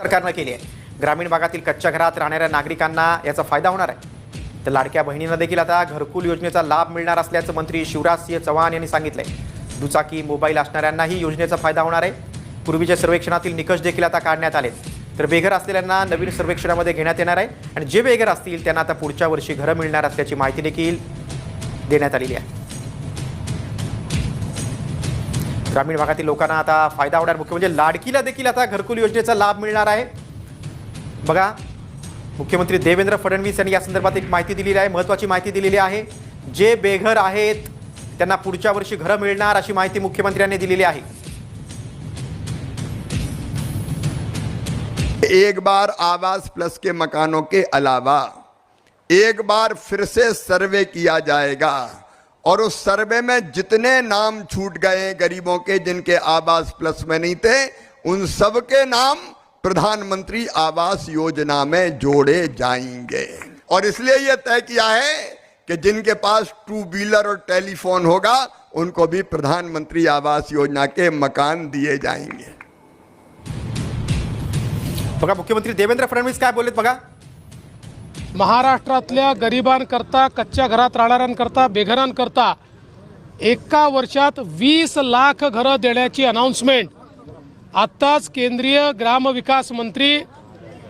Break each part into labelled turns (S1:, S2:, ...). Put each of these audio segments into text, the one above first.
S1: सरकारनं केली आहे. ग्रामीण भागातील कच्च्या घरात राहणाऱ्या नागरिकांना याचा फायदा होणार आहे. तर लाडक्या बहिणींना देखील आता घरकुल योजनेचा लाभ मिळणार असल्याचं मंत्री शिवराज सिंह चव्हाण यांनी सांगितलंय. दुचाकी मोबाईल असणाऱ्यांनाही योजनेचा फायदा होणार आहे. पूर्वीच्या सर्वेक्षणातील निकष देखील आता काढण्यात आले तर बेघर असलेल्यांना नवीन सर्वेक्षणामध्ये घेण्यात येणार आहे आणि जे बेघर असतील त्यांना आता पुढच्या वर्षी घरं मिळणार असल्याची माहिती देखील देण्यात आलेली आहे. ग्रामीण भागातील लोकांना आता फायदा होणार मुख्य म्हणजे लाडकीला देखील आता घरकुल योजनेचा लाभ मिळणार आहे. बघा मुख्यमंत्री देवेंद्र फडणवीस यांनी या संदर्भात एक माहिती दिलेली आहे महत्त्वाची माहिती दिलेली आहे. जे बेघर आहेत त्यांना पुढच्या वर्षी घरं मिळणार अशी माहिती मुख्यमंत्र्यांनी दिलेली आहे.
S2: एक बार आवास प्लस के मकानों के अलावा एक बार फिर से सर्वे किया जाएगा। और उस सर्वे में जितने नाम छूट गए गरीबों के, जिनके आवास प्लस में नहीं थे, उन सब के नाम प्रधानमंत्री आवास योजना में जोड़े जाएँगे। और इसलिए यह तय किया है कि जिनके पास टू व्हीलर और टेलीफोन होगा, उनको भी प्रधानमंत्री आवास योजना के मकान दिए जाएँगे।
S1: मुख्यमंत्री देवेंद्र फडणवीस काय बोललेत बघा?
S3: महाराष्ट्रातल्या गरिबांकरता कच्च्या घरात राहणाऱ्यांकरता बेघरांकरता एका वर्षात वीस लाख घरं देण्याची अनाऊन्समेंट आत्ताच केंद्रीय ग्रामविकास मंत्री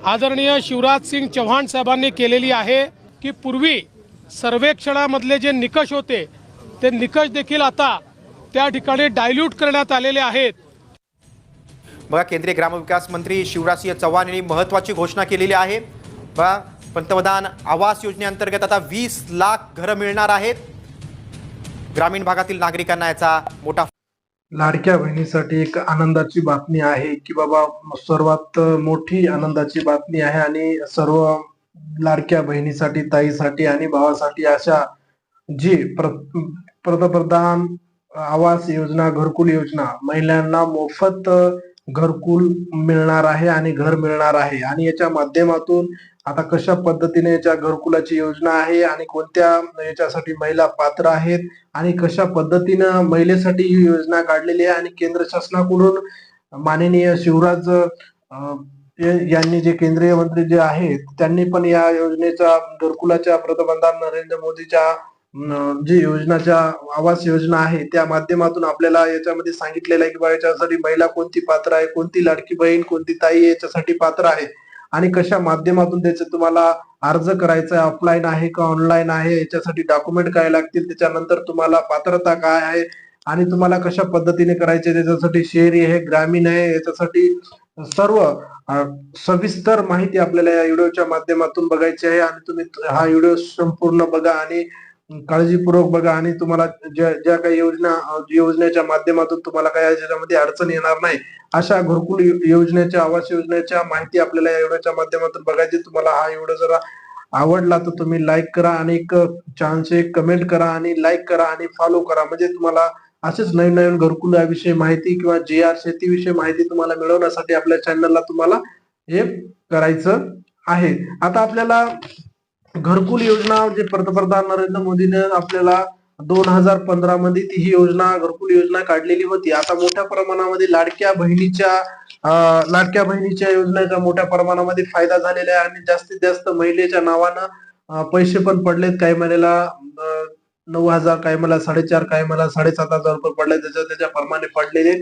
S3: आदरणीय शिवराज सिंग चव्हाण साहेबांनी केलेली आहे की पूर्वी सर्वेक्षणामधले जे निकष होते ते निकष देखील आता त्या ठिकाणी डायल्यूट करण्यात आलेले आहेत.
S1: बघा केंद्रीय ग्रामविकास मंत्री शिवराजसिंह चव्हाण यांनी महत्त्वाची घोषणा केलेली आहे. बघा पंतप्रधान आवास योजनेअंतर्गत आता वीस लाख घरं मिळणार आहेत. ग्रामीण भागातील नागरिकांना याचा मोठा
S4: लाडक्या बहिणीसाठी एक आनंदाची बातमी आहे की बाबा सर्वात मोठी आनंदाची बातमी आहे आणि सर्व लाडक्या बहिणीसाठी ताईसाठी आणि भावासाठी अशा जी पंतप्रधान आवास योजना घरकुल योजना महिलांना मोफत घरकुल मिळणार आहे आणि घर मिळणार आहे. आणि याच्या माध्यमातून आता कशा पद्धतीने याच्या घरकुलाची योजना आहे आणि कोणत्या याच्यासाठी महिला पात्र आहेत आणि कशा पद्धतीनं महिलेसाठी ही योजना काढलेली आहे आणि केंद्र शासनाकडून माननीय शिवराज यांनी जे केंद्रीय मंत्री जे आहेत त्यांनी पण या योजनेच्या घरकुलाच्या पंतप्रधान नरेंद्र मोदीच्या जी योजनाच्या आवास योजना आहे त्या माध्यमातून आपल्याला याच्यामध्ये सांगितलेलं आहे की बा याच्यासाठी महिला कोणती पात्र आहे कोणती लाडकी बहीण कोणती ताई याच्यासाठी पात्र आहे. आणि कशा माध्यमातून त्याचे तुम्हाला अर्ज करायचा आहे ऑफलाईन आहे का ऑनलाईन आहे याच्यासाठी डॉक्युमेंट काय लागतील त्याच्यानंतर तुम्हाला पात्रता काय आहे आणि तुम्हाला कशा पद्धतीने करायचे त्याच्यासाठी शहरी आहे ग्रामीण आहे याच्यासाठी सर्व सविस्तर माहिती आपल्याला या व्हिडिओच्या माध्यमातून बघायची आहे आणि तुम्ही हा व्हिडिओ संपूर्ण बघा आणि काळजीपूर्वक बघा आणि तुम्हाला ज्या ज्या काही योजना योजनेच्या माध्यमातून तुम्हाला काही याच्यामध्ये अडचण येणार नाही अशा घरकुल योजनेच्या आवास योजनेच्या माहिती आपल्याला या व्हिडिओच्या माध्यमातून बघायची तुम्हाला हा व्हिडिओ जरा आवडला तर तुम्ही लाईक करा आणि एक चान्स एक कमेंट करा आणि लाईक करा आणि फॉलो करा. म्हणजे तुम्हाला असेच नवीन नवीन घरकुलाविषयी माहिती किंवा जे आर शेतीविषयी माहिती तुम्हाला मिळवण्यासाठी आपल्या चॅनलला तुम्हाला हे करायचं आहे. आता आपल्याला घरकुल योजना जे पंतप्रधान नरेंद्र मोदीने आपल्याला दोन हजार पंधरा मध्ये ती ही योजना घरकुल योजना काढलेली होती. आता मोठ्या प्रमाणामध्ये लाडक्या बहिणीच्या लाडक्या बहिणीच्या योजनेचा मोठ्या प्रमाणामध्ये फायदा झालेला आहे आणि जास्तीत जास्त महिलेच्या नावानं पैसे पण पडलेत. काही महिन्याला नऊ हजार काही मला साडेचार काही मला साडेसात हजार रुपये पडले त्याच्या त्याच्या प्रमाणे पडलेले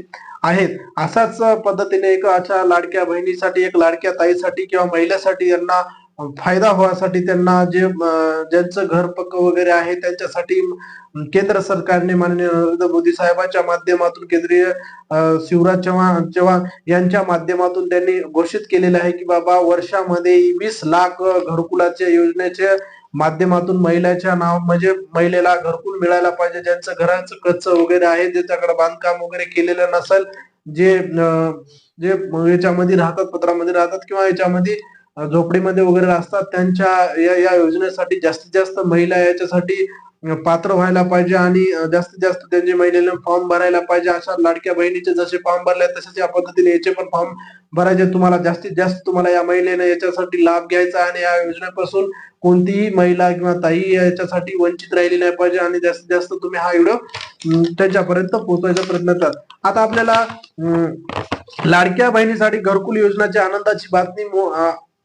S4: आहेत. असाच पद्धतीने एक अशा लाडक्या बहिणीसाठी एक लाडक्या ताईसाठी किंवा महिलेसाठी यांना फायदा होण्यासाठी त्यांना जे ज्यांचं घर पक्क वगैरे आहे त्यांच्यासाठी केंद्र सरकारने माननीय नरेंद्र मोदी साहेबांच्या माध्यमातून केंद्रीय शिवराज चव्हाण चव्हाण यांच्या माध्यमातून त्यांनी घोषित केलेलं आहे की बाबा वर्षामध्ये वीस लाख घरकुलाच्या योजनेचे माध्यमातून महिलाच्या नाव म्हणजे महिलेला घरकुल मिळायला पाहिजे ज्यांचं घराचं कच्च वगैरे आहे ज्याच्याकडे बांधकाम वगैरे केलेलं नसेल जे जे याच्यामध्ये राहतात पत्रामध्ये राहतात किंवा याच्यामध्ये झोपडीमध्ये वगैरे असतात त्यांच्या या या योजनेसाठी जास्तीत जास्त महिला याच्यासाठी पात्र व्हायला पाहिजे आणि जास्तीत जास्त त्यांचे महिलेने फॉर्म भरायला पाहिजे. अशा लाडक्या बहिणीचे जसे फॉर्म भरले तसेच या पद्धतीने याचे पण फॉर्म भरायचे तुम्हाला जास्तीत जास्त तुम्हाला या महिलेने याच्यासाठी लाभ घ्यायचा आणि या योजनेपासून कोणतीही महिला किंवा ताई याच्यासाठी वंचित राहिली नाही पाहिजे आणि जास्तीत जास्त तुम्ही हा व्हिडिओ त्यांच्यापर्यंत पोहोचवायचा प्रयत्न करतात आता आपल्याला लाडक्या बहिणीसाठी घरकुल योजनाच्या आनंदाची बातमी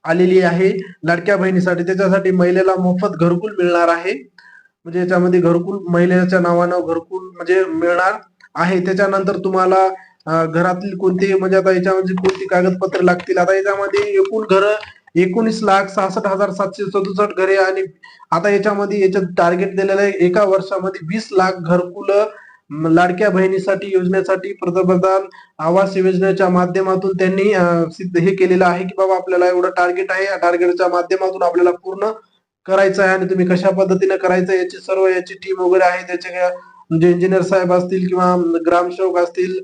S4: आलेली आहे. लाडक्या बहिणीसाठी त्याच्यासाठी महिलेला मोफत घरकुल मिळणार आहे. म्हणजे याच्यामध्ये घरकुल महिलेच्या नावानं घरकुल म्हणजे मिळणार आहे. त्याच्यानंतर तुम्हाला घरातील कोणती म्हणजे आता याच्यामध्ये कोणती कागदपत्र लागतील? आता याच्यामध्ये एकूण घर एकोणीस लाख सहासष्ट हजार सातशे सदुसष्ट घरे आणि आता याच्यामध्ये याच्यात टार्गेट दिलेलं आहे. एका वर्षामध्ये वीस लाख घरकुल लाडक्या बहिणीसाठी योजनेसाठी पंतप्रधान आवास योजनेच्या माध्यमातून त्यांनी सिद्ध हे केलेलं आहे की बाबा आपल्याला एवढं टार्गेट आहे. या टार्गेटच्या माध्यमातून आपल्याला पूर्ण करायचं आहे आणि तुम्ही कशा पद्धतीने करायचं याची सर्व याची टीम वगैरे आहे. त्याचे म्हणजे इंजिनियर साहेब असतील किंवा ग्रामसेवक असतील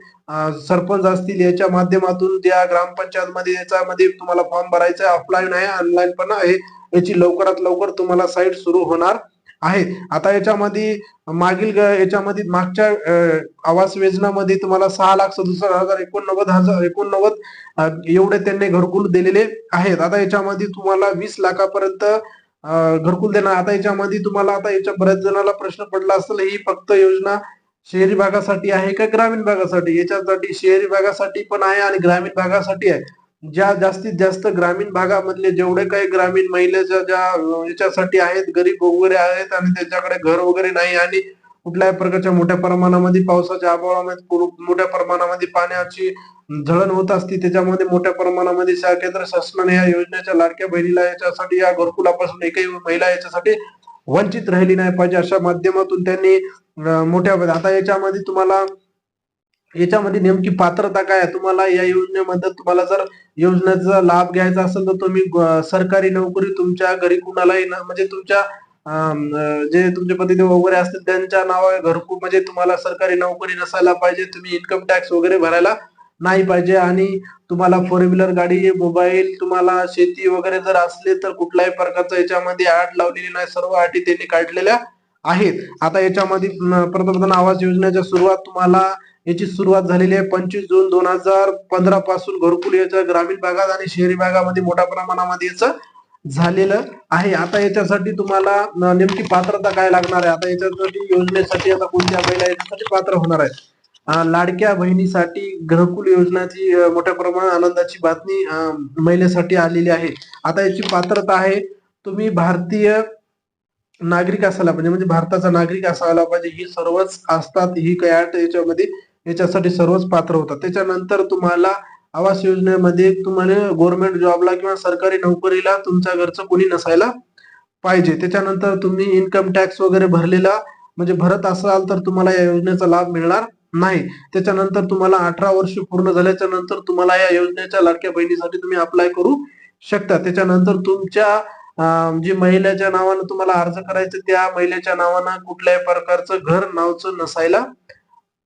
S4: सरपंच असतील याच्या माध्यमातून त्या ग्रामपंचायत मध्ये याच्यामध्ये तुम्हाला फॉर्म भरायचा आहे. ऑफलाईन आहे ऑनलाईन पण आहे. याची लवकरात लवकर तुम्हाला साईट सुरू होणार. आहे. आता याच्यामध्ये मागील याच्यामध्ये मागच्या आवास योजनामध्ये तुम्हाला सहा लाख सदुसष्ट हजार एकोणनव्वद हजार एकोणनव्वद एवढे त्यांनी घरकुल दिलेले आहेत. आता याच्यामध्ये तुम्हाला वीस लाखापर्यंत घरकुल देणार. आता याच्यामध्ये तुम्हाला आता याच्या बऱ्याच जणांना प्रश्न पडला असेल ही फक्त योजना शहरी भागासाठी आहे का ग्रामीण भागासाठी? याच्यासाठी शहरी भागासाठी पण आहे आणि ग्रामीण भागासाठी आहे. ज्या जास्तीत जास्त ग्रामीण भागामधले जेवढे काही ग्रामीण महिलेच्या ज्या याच्यासाठी आहेत गरीब वगैरे आहेत आणि त्यांच्याकडे घर वगैरे नाही आणि कुठल्याही प्रकारच्या मोठ्या प्रमाणामध्ये पावसाच्या अभावामध्ये मोठ्या प्रमाणामध्ये पाण्याची जळण होत असते त्याच्यामध्ये मोठ्या प्रमाणामध्ये केंद्र शासनाने या योजनेच्या लाडक्या बहिणीला याच्यासाठी या घरकुलापासून एकही महिला याच्यासाठी वंचित राहिली नाही पाहिजे. अशा माध्यमातून त्यांनी मोठ्या आता याच्यामध्ये तुम्हाला याच्यामध्ये नेमकी पात्रता काय आहे? तुम्हाला या योजनेमध्ये तुम्हाला जर योजनेचा लाभ घ्यायचा असेल तर तुम्ही सरकारी नोकरी तुमच्या घरी कुणालाही म्हणजे तुमच्या जे तुमचे पतिदेव वगैरे असतील त्यांच्या नावावर घरकू म्हणजे तुम्हाला सरकारी नोकरी नसायला पाहिजे तुम्ही इन्कम टॅक्स वगैरे भरायला नाही पाहिजे आणि तुम्हाला फोर व्हीलर गाडी मोबाईल तुम्हाला शेती वगैरे जर असले तर कुठल्याही प्रकारचं याच्यामध्ये आट लावलेली नाही सर्व अटी त्यांनी काढलेल्या आहेत. आता याच्यामध्ये पंतप्रधान आवास योजनेच्या सुरुवात तुम्हाला याची सुरुवात झालेली आहे पंचवीस जून दोन हजार पंधरा पासून घरकुल याच्या ग्रामीण भागात आणि शहरी भागामध्ये मोठ्या प्रमाणामध्ये याचं झालेलं आहे. आता याच्यासाठी तुम्हाला नेमकी पात्रता काय लागणार आहे? आता याच्यासाठी योजनेसाठी आता कोणत्या महिला याच्यासाठी पात्र होणार आहे? लाडक्या बहिणीसाठी घरकुल योजनाची मोठ्या प्रमाणात आनंदाची बातमी महिलेसाठी आलेली आहे. आता याची पात्रता आहे तुम्ही भारतीय नागरिक असायला पाहिजे. म्हणजे भारताचा नागरिक असायला पाहिजे. ही सर्वच असतात ही काय याच्यामध्ये याच्यासाठी सर्वच पात्र होतात. त्याच्यानंतर तुम्हाला आवास योजनेमध्ये तुम्हाला गव्हर्नमेंट जॉबला किंवा सरकारी नोकरीला तुमच्या घरचं कोणी नसायला पाहिजे. त्याच्यानंतर तुम्ही इन्कम टॅक्स वगैरे भरलेला म्हणजे भरत असाल तर तुम्हाला या योजनेचा लाभ मिळणार नाही. त्याच्यानंतर तुम्हाला अठरा वर्ष पूर्ण झाल्याच्यानंतर तुम्हाला या योजनेच्या लाडक्या बहिणीसाठी तुम्ही अप्लाय करू शकता. त्याच्यानंतर तुमच्या जी महिलेच्या नावानं तुम्हाला अर्ज करायचं त्या महिलेच्या नावानं कुठल्याही प्रकारचं घर नावचं नसायला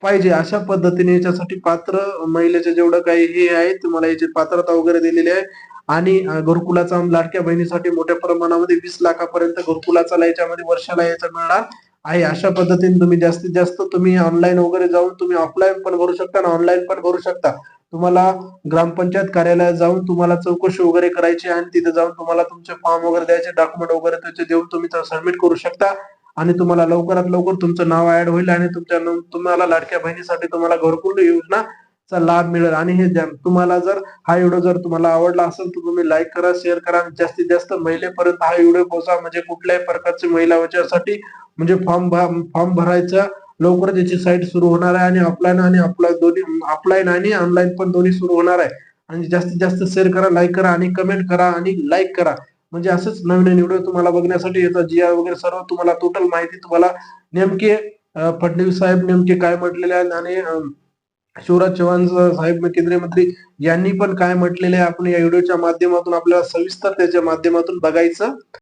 S4: पाहिजे अशा पद्धतीने याच्यासाठी पात्र महिलेचे जेवढं काही हे आहे तुम्हाला याची पात्रता वगैरे दिलेली आहे. आणि घरकुलाचा लाडक्या बहिणीसाठी मोठ्या प्रमाणामध्ये वीस लाखापर्यंत घरकुलाचा याच्यामध्ये वर्षाला याचा मिळणार आहे. अशा पद्धतीने तुम्ही जास्तीत जास्त तुम्ही ऑनलाईन वगैरे जाऊन तुम्ही ऑफलाईन पण भरू शकता आणि ऑनलाईन पण भरू शकता. तुम्हाला ग्रामपंचायत कार्यालयात जाऊन तुम्हाला चौकशी वगैरे करायची आणि तिथे जाऊन तुम्हाला तुमचे फॉर्म वगैरे द्यायचे डॉक्युमेंट वगैरे त्याचे देऊन तुम्ही सबमिट करू शकता. आणि तुम्हाला लवकरात लवकर तुमचं नाव ऍड होईल आणि तुमच्या तुम्हाला लाडक्या बहिणीसाठी तुम्हाला घरकुल योजनाचा लाभ मिळेल. आणि हे ज्या- तुम्हाला जर हा व्हिडिओ जर तुम्हाला आवडला असेल तर तुम्ही लाईक करा शेअर करा आणि जास्तीत जास्त महिलेपर्यंत हा व्हिडिओ पोहोचा. म्हणजे कुठल्याही प्रकारची महिला याच्यासाठी म्हणजे फॉर्म फॉर्म भरायचा लवकरच याची साईट सुरू होणार आहे. आणि ऑफलाईन आणि ऑफलाईन दोन्ही ऑफलाईन आणि ऑनलाईन पण दोन्ही सुरू होणार आहे. आणि जास्तीत जास्त शेअर करा लाईक करा आणि कमेंट करा आणि लाईक करा. म्हणजे असंच नवीन नवीन व्हिडिओ तुम्हाला बघण्यासाठी येतात. जी वगैरे सर्व तुम्हाला टोटल माहिती तुम्हाला नेमके फडणवीस साहेब नेमके काय म्हटलेले आहेत आणि शिवराज चव्हाण साहेब केंद्रीय मंत्री यांनी पण काय म्हटलेले आहे आपण या व्हिडिओच्या माध्यमातून आपल्याला सविस्तर त्याच्या माध्यमातून बघायचं.